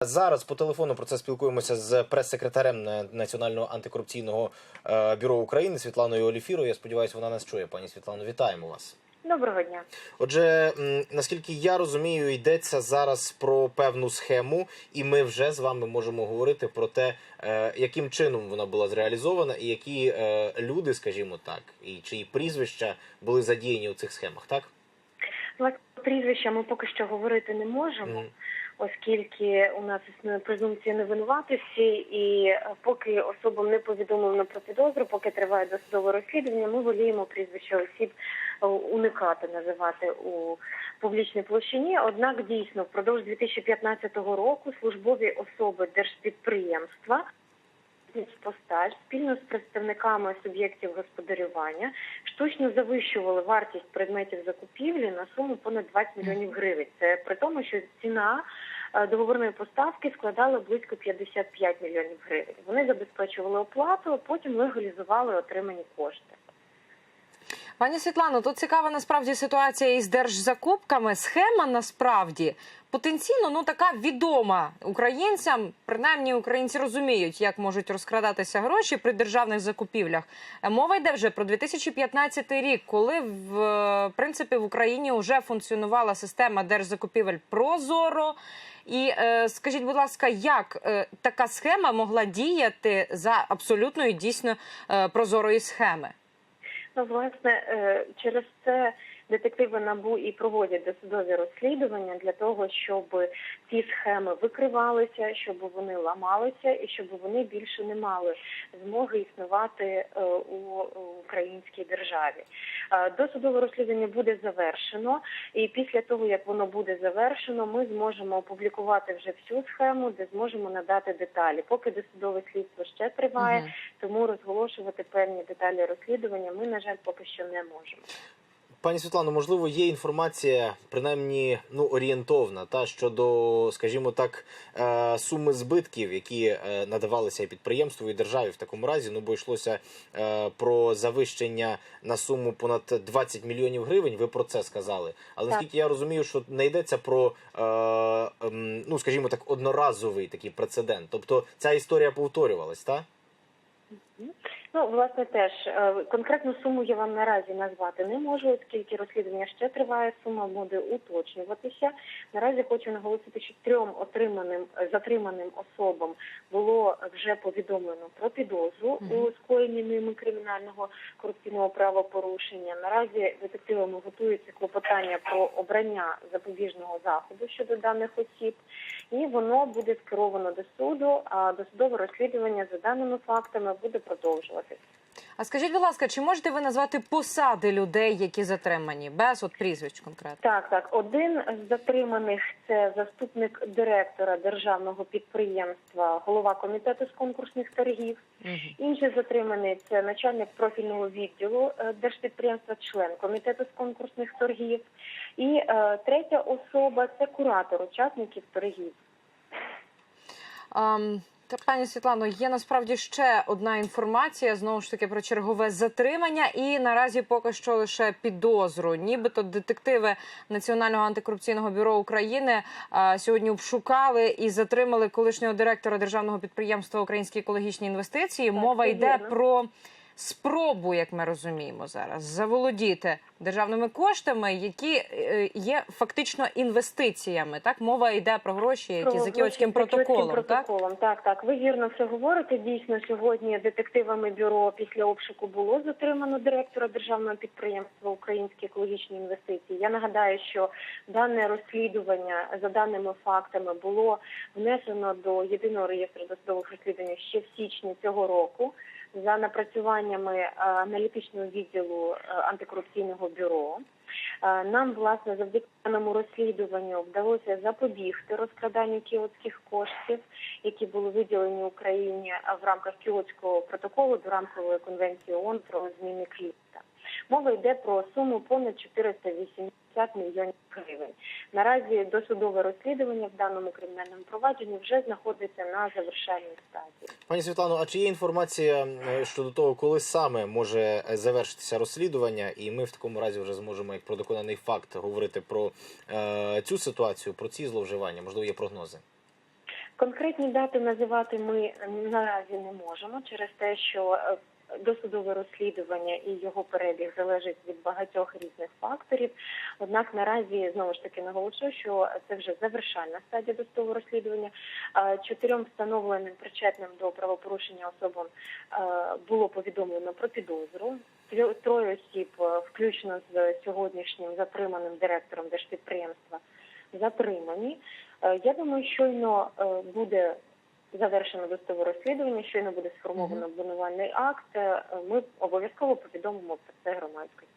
Зараз по телефону про це спілкуємося з прес-секретарем Національного антикорупційного е, бюро України Світланою Оліфірою. Я сподіваюся, вона нас чує. Пані Світлано, вітаємо вас. Доброго дня. Отже, наскільки я розумію, йдеться зараз про певну схему, і ми вже з вами можемо говорити про те, е, яким чином вона була зреалізована, і які е, люди, скажімо так, і чиї прізвища були задіяні у цих схемах, так? Власне, прізвища ми поки що говорити не можемо, Мгм. Оскільки у нас існує презумпція невинуватості, і е, поки особам не повідомлено про підозру, поки триває досудове розслідування, ми воліємо прізвища осіб е, уникати називати у публічній площині. Однак дійсно впродовж 2015 року службові особи держпідприємства постач спільно з представниками суб'єктів господарювання штучно завищували вартість предметів закупівлі на суму понад 20 мільйонів гривень. Це при тому, що ціна е, договорної поставки складали близько 55 мільйонів гривень. Вони забезпечували оплату, потім легалізували отримані кошти. Пані Світлано, тут цікава насправді ситуація із держзакупками. Схема насправді потенційно ну така відома українцям. Принаймні українці розуміють, як можуть розкрадатися гроші при державних закупівлях. Е, Мова йде вже про 2015 рік, коли в принципі в Україні вже функціонувала система держзакупівель Прозоро. І е, скажіть, будь ласка, як е, така схема могла діяти за абсолютної дійсно прозорої схеми? Ну, власне, через це детективи набу і проводять досудові розслідування для того, щоб ці схеми викривалися, щоб вони ламалися і щоб вони більше не мали змоги існувати е, у українській державі. Е, Досудове розслідування буде завершено, і після того як воно буде завершено, ми зможемо опублікувати вже всю схему, де зможемо надати деталі. Поки досудове слідство ще триває, тому розголошувати певні деталі розслідування ми, на жаль, поки що не можемо. Пані Світлано, можливо, є інформація, принаймні ну орієнтовна, та щодо, скажімо так, е, суми збитків, які е, надавалися і підприємству і державі в такому разі. Ну бо йшлося е, про завищення на суму понад 20 мільйонів гривень. Ви про це сказали. Але Так. наскільки я розумію, що не йдеться про ем, ну, скажімо так, одноразовий такий прецедент. Тобто ця історія повторювалась, так? Ну, власне, теж е, конкретну суму я вам наразі назвати не можу, оскільки розслідування ще триває. Сума буде уточнюватися. Наразі хочу наголосити, що трьом отриманим затриманим особам було вже повідомлено про підозру у скоєнні ними кримінального корупційного правопорушення. Наразі детективами готується клопотання про обрання запобіжного заходу щодо даних осіб, і воно буде скеровано до суду. А досудове розслідування за даними фактами буде продовжуватися. А скажіть, будь ласка, чи можете ви назвати посади людей, які затримані, без от прізвищ конкретно? Так, так. Один з затриманих це заступник директора державного підприємства, голова комітету з конкурсних торгів. Мгм. Інший затриманий це начальник профільного відділу е, держпідприємства, член комітету з конкурсних торгів. І е, третя особа це куратор учасників торгів. Та, пані Світлано, є насправді ще одна інформація знову ж таки про чергове затримання, і наразі поки що лише підозру. Нібито детективи Національного антикорупційного бюро України а, сьогодні обшукали і затримали колишнього директора державного підприємства Українські екологічні інвестиції. Так, Мова йде про. Спробу, як ми розуміємо зараз, заволодіти державними коштами, які е, є фактично інвестиціями. Так мова йде про гроші, які Про за кіотським гроші протоколом. Так протоколом. Так, так. Ви вірно все говорите. Дійсно, сьогодні детективами бюро після обшуку було затримано директора державного підприємства Українські екологічні інвестиції. Я нагадаю, що дане розслідування за даними фактами було внесено до єдиного реєстру досудових розслідувань ще в січні цього року. За напрацюваннями е, аналітичного відділу е, антикорупційного бюро. Е, Нам, власне, завдяки даному розслідуванню вдалося запобігти розкраданню кіотських коштів, які були виділені Україні в рамках кіотського протоколу до рамкової конвенції ООН про зміни клімата. Мова йде про суму понад 480 мільйонів гривень. Наразі досудове розслідування в даному кримінальному провадженні вже знаходиться на завершальній стадії. Пані Світлано, а чи є інформація е, щодо того, коли саме може е, завершитися розслідування, і ми в такому разі вже зможемо, як про доконаний факт, говорити про е, цю ситуацію, про ці зловживання? Можливо, є прогнози. Конкретні дати називати ми наразі не можемо через те, що е, досудове розслідування і його перебіг залежить від багатьох різних факторів. Однак наразі знову ж таки наголошую, що це вже завершальна стадія досудового розслідування. Чотирьом встановленим причетним до правопорушення особам було повідомлено про підозру. Троє осіб, включно з сьогоднішнім затриманим директором держпідприємства, затримані. Я думаю, щойно е, буде завершено досудове розслідування, щойно буде сформовано обвинувальний акт. е, Ми обов'язково повідомимо про це громадськості.